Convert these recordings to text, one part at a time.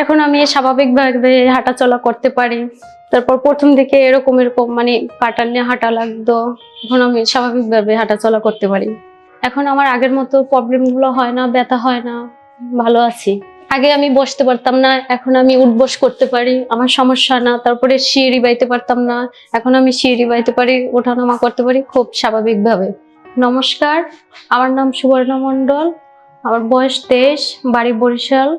এখন আমি স্বাভাবিকভাবে হাঁটাচলা করতে পারি। তারপর প্রথম দিকে এরকম এরকম মানে পাটাল নিয়ে হাঁটা লাগতো। এখন আমি স্বাভাবিকভাবে হাঁটাচলা করতে পারি। এখন আমার আগের মতো প্রবলেমগুলো হয় না, ব্যথা হয় না, ভালো আছি। আগে আমি বসতে পারতাম না, এখন আমি উঠবস করতে পারি, আমার সমস্যা না। তারপরে সিঁড়ি বাইতে পারতাম না, এখন আমি সিঁড়ি বাইতে পারি, ওঠানামা করতে পারি খুব স্বাভাবিকভাবে। নমস্কার, আমার নাম সুবর্ণা মণ্ডল, আমার বয়স তেইশ, বাড়ি বরিশাল।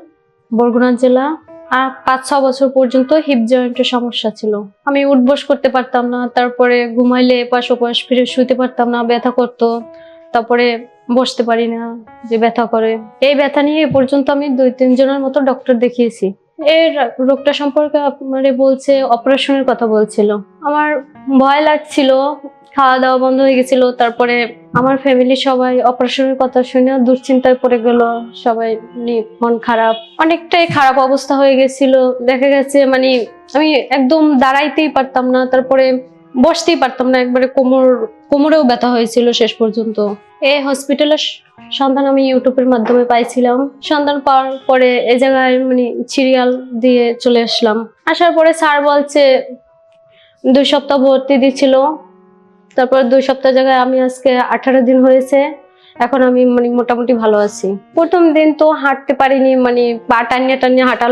বরগুনা জেলা, আর পাঁচ ছ বছর পর্যন্ত হিপ জয়েন্টের সমস্যা ছিল। আমি উঠবস করতে পারতাম না, তারপরে ঘুমাইলে এপাশ ওপাশ, ফিরে শুতে পারতাম না, ব্যথা করতো, তারপরে বসতে পারি না যে ব্যথা করে। এই ব্যথা নিয়ে এ পর্যন্ত আমি দুই, তিনজনের মতো ডক্টর দেখিয়েছি। এর রোগটা সম্পর্কে আপনারে বলছে অপারেশনের কথা বলছিল। আমার ভয় লাগছিল, খাওয়া দাওয়া বন্ধ হয়ে গেছিল, তারপরে আমার ফ্যামিলি সবাই অপারেশনের কথা শুনে দুশ্চিন্তায় পড়ে গেল, সবাই মানে মন খারাপ। অনেকটাই খারাপ অবস্থা হয়ে গেছিল। দেখা গেছে মানে আমি একদম দাঁড়াইতেই পারতাম না, তারপরে বসতেই পারতাম না, একবারে কোমর, কোমরেও ব্যথা হয়েছিল শেষ পর্যন্ত। এই হসপিটালের সন্ধান আমি ইউটিউবের মাধ্যমে পাইছিলাম। সন্ধান পাওয়ার পরে এই জায়গায় মানে সিরিয়াল দিয়ে চলে আসলাম। আসার পরে স্যার বলছে, দুই সপ্তাহ ভর্তি দিছিল। তারপর দুই সপ্তাহ জায়গায় আমি আজকে আঠারো দিন হয়েছে। এখন আমি মানে মোটামুটি ভালো আছি। প্রথম দিন তো হাঁটতে পারিনি মানে পা টানিয়ে টানিয়ে হাঁটা